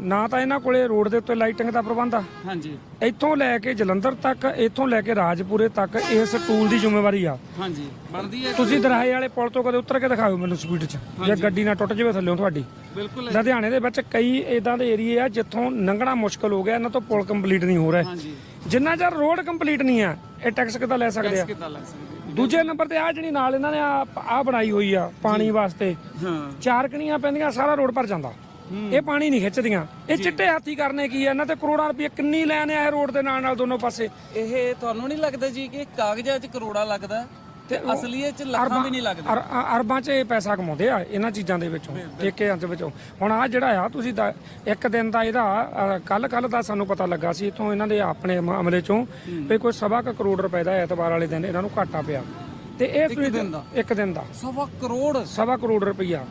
ਨਾ ਤਾਂ ਇਹਨਾਂ ਕੋਲੇ ਰੋਡ ਦੇ ਉੱਤੇ ਲਾਈਟਿੰਗ ਦਾ ਪ੍ਰਬੰਧ ਆ। ਹਾਂਜੀ। ਇੱਥੋਂ ਲੈ ਕੇ ਜਲੰਧਰ ਤੱਕ ਇੱਥੋਂ ਲੈ ਕੇ ਰਾਜਪੁਰੇ ਤੱਕ ਇਸ ਟੂਲ ਦੀ ਜ਼ਿੰਮੇਵਾਰੀ ਆ। ਹਾਂਜੀ। ਬਣਦੀ ਹੈ ਤੁਸੀਂ ਦਰਾਹੇ ਵਾਲੇ ਪੁਲ ਤੋਂ ਕਦੇ ਉਤਰ ਕੇ ਦਿਖਾਓ ਮੈਨੂੰ ਸਪੀਡ 'ਚ ਜੇ ਗੱਡੀ ਨਾ ਟੁੱਟ ਜਾਵੇ ਥੱਲੇੋਂ ਤੁਹਾਡੀ। ਬਿਲਕੁਲ ਲੁਧਿਆਣੇ ਦੇ ਵਿੱਚ ਕਈ ਇਦਾਂ ਦੇ ਏਰੀਏ ਆ ਜਿੱਥੋਂ ਲੰਘਣਾ ਮੁਸ਼ਕਲ ਹੋ ਗਿਆ ਇਹਨਾਂ ਤੋਂ ਪੁਲ ਕੰਪਲੀਟ ਨਹੀਂ ਹੋ ਰਿਹਾ। ਹਾਂਜੀ। ਜਿੰਨਾ ਚਿਰ ਰੋਡ ਕੰਪਲੀਟ ਨਹੀਂ ਆ ਇਹ ਟੈਕਸ ਕਿੱਦਾਂ ਲੈ ਸਕਦੇ ਆ? ਕਿੱਦਾਂ ਲੱਗ ਸਕਦੀ? ਦੂਜੇ ਨੰਬਰ ਤੇ ਆ ਜਿਹੜੀ ਨਾਲ ਇਹਨਾਂ ਨੇ ਆ ਬਣਾਈ ਹੋਈ ਆ ਪਾਣੀ ਵਾਸਤੇ। ਹਾਂ। ਚਾਰ ਕਣੀਆਂ ਪੈਂਦੀਆਂ ਸਾਰਾ ਰੋਡ ਭਰ ਜਾਂਦਾ। ਇਹ ਪਾਣੀ ਨਹੀਂ ਖਿੱਚਦੀਆਂ। ਇਹ ਚਿੱਟੇ ਹਾਥੀ ਕਰਨੇ ਕੀ ਆ? ਇਹਨਾਂ ਤੇ ਕਰੋੜਾਂ ਰੁਪਏ ਕਿੰਨੀ ਲੈਣ ਆ ਇਹ ਰੋਡ ਦੇ ਨਾਲ ਨਾਲ ਦੋਨੋਂ ਪਾਸੇ। ਇਹ ਤੁਹਾਨੂੰ ਨਹੀਂ ਲੱਗਦਾ ਜੀ ਕਿ ਕਾਗਜ਼ਾਂ 'ਚ ਕਰੋੜਾ ਲੱਗਦਾ? ਤੇ ਅਸਲੀਅਤ 'ਚ ਲੱਖਾਂ ਵੀ ਨਹੀਂ ਲੱਗਦਾ। ਅਰਬਾਂ 'ਚ ਇਹ ਪੈਸਾ ਕਮਾਉਂਦੇ ਆ ਇਹਨਾਂ ਚੀਜ਼ਾਂ ਦੇ ਵਿੱਚੋਂ ਠੇਕਿਆਂ ਦੇ ਵਿੱਚੋਂ। ਹੁਣ ਆ ਜਿਹੜਾ ਆ ਤੁਸੀਂ ਇੱਕ ਦਿਨ ਦਾ ਇਹਦਾ ਕੱਲ ਕੱਲ ਦਾ ਸਾਨੂੰ ਪਤਾ ਲੱਗਾ ਸੀ ਇਥੋਂ ਇਹਨਾਂ ਦੇ ਆਪਣੇ ਅਮ- ਅਮਲੇ ਚੋਂ ਵੀ ਕੋਈ ਸਵਾ ਕੁ ਕਰੋੜ ਰੁਪਏ ਦਾ ਐਤਵਾਰ ਵਾਲੇ ਦਿਨ ਇਹਨਾਂ ਨੂੰ ਘਾਟਾ ਪਿਆ। ਤੇ ਇਹ ਤੁਸੀਂ ਦਿਨ ਦਾ? ਇੱਕ ਦਿਨ ਦਾ। ਸਵਾ ਕਰੋੜ? ਸਵਾ ਕਰੋੜ ਰੁਪਈਆ।